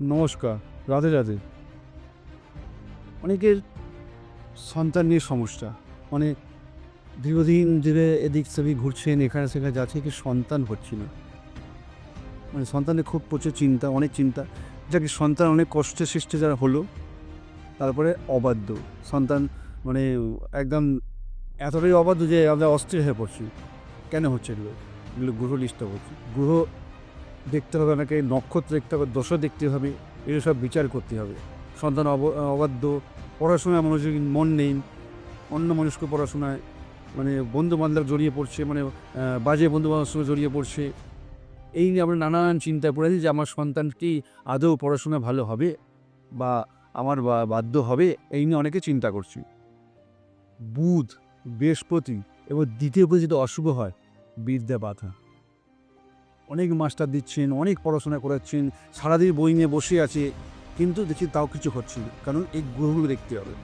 নমস্কার, রাধে রাধে। অনেকের সন্তান নিয়ে সমস্যা মানে দীর্ঘদিন ধরে এদিক সেদিক ঘুরছেন, এখানে সেখানে যাচ্ছে কি সন্তান হচ্ছে না। মানে সন্তানের খুব প্রচুর চিন্তা, অনেক চিন্তা। যাকে সন্তান অনেক কষ্টে সৃষ্টি যারা হলো, তারপরে অবাধ্য। সন্তান মানে একদম এতটাই অবাধ্য যে আমরা অস্থির হয়ে পড়ছি। কেন হচ্ছে এগুলো? এগুলো গ্রহ ডিস্টার্ব হচ্ছে। গ্রহ দেখতে হবে আমাকে নক্ষত্র দেখতে হবে, দশ দেখতে হবে, এগুলো সব বিচার করতে হবে। সন্তান অব, অবাধ্য, পড়াশোনায় মনোযোগী, মন নেই, অন্য মানুষকে পড়াশোনায় মানে বন্ধু বান্ধব জড়িয়ে পড়ছে মানে বাজে বন্ধু বান্ধবের সঙ্গে জড়িয়ে পড়ছে। এই নিয়ে আমরা নানান চিন্তায় পড়ে আছি যে আমার সন্তানটি আদৌ পড়াশোনা ভালো হবে বা আমার বাধ্য হবে, এই নিয়ে অনেকে চিন্তা করছি। বুধ, বৃহস্পতি এবং দ্বিতীয় পতি যদি অশুভ হয় বিদ্যা বাধা অনেক মাস্টার দিচ্ছেন, অনেক পড়াশোনা করাচ্ছেন, সারাদিন বই নিয়ে বসে আছে, কিন্তু দেখছি তাও কিছু হচ্ছে না। কারণ এই গ্রহগুলো দেখতে হবে।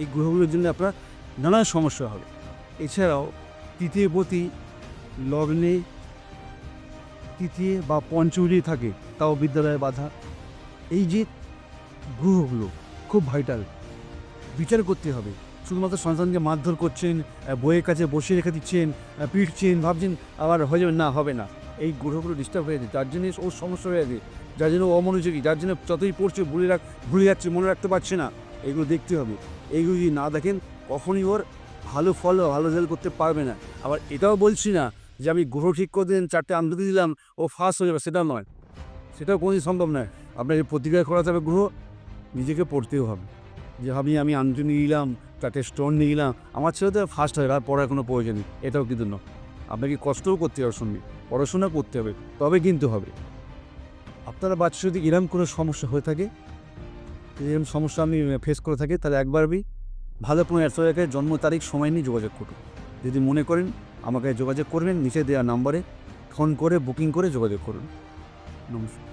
এই গ্রহগুলোর জন্য আপনার নানান সমস্যা হবে। এছাড়াও তৃতীয় পতি লগ্নে তৃতীয় বা পঞ্চমী থাকে, তাও বিদ্যালয়ে বাধা। এই যে গ্রহগুলো খুব ভাইটাল বিচার করতে হবে। শুধুমাত্র সন্তানকে মারধর করছেন বইয়ের কাছে বসে রেখে দিচ্ছেন পিটছেন, ভাবছেন আবার হয়ে যাবে, না, হবে না। এই গ্রহগুলো ডিস্টার্ব হয়ে যাচ্ছে যার জন্য ওর সমস্যা হয়ে যাচ্ছে যার জন্য অমনোযোগী, যার জন্য যতই পড়ছে, ভুলে রাখ ভুলে যাচ্ছে, মনে রাখতে পারছে না। এগুলো দেখতে হবে। এইগুলো যদি না দেখেন, কখনই ওর ভালো ফল ভালো রেজাল্ট করতে পারবে না। আবার এটাও বলছি না যে আমি গ্রহ ঠিক করে দিন চারটে আন্দোলন দিলাম, ও ফার্স্ট হয়ে যাবে সেটা নয়। সেটাও কোনোদিন সম্ভব নয়। আপনাকে প্রতিক্রিয়া করাতে হবে গ্রহ, নিজেকে পড়তেও হবে। যে আমি আমি আঞ্জু নিয়ে নিলাম চারটে স্টোন নিয়ে নিলাম। আমার ছেলে তো ফার্স্ট হয়ে আর পড়ার কোনো প্রয়োজন নেই। এটাও কিন্তু নয়। আপনাকে কষ্টও করতে হবে সঙ্গে, পড়াশোনা করতে হবে, তবে কিন্তু হবে। আপনারা বাচ্চা যদি এরম কোনো সমস্যা হয়ে থাকে এরকম সমস্যা আমি ফেস করে থাকি, তাহলে একবার আমি ভালো কোনো অ্যাস্ট্রোলজারের জন্ম তারিখ, সময় নিয়ে যোগাযোগ করুন। যদি মনে করেন আমাকে যোগাযোগ করবেন, নিচে দেওয়া নাম্বারে ফোন করে বুকিং করে যোগাযোগ করুন। নমস্কার।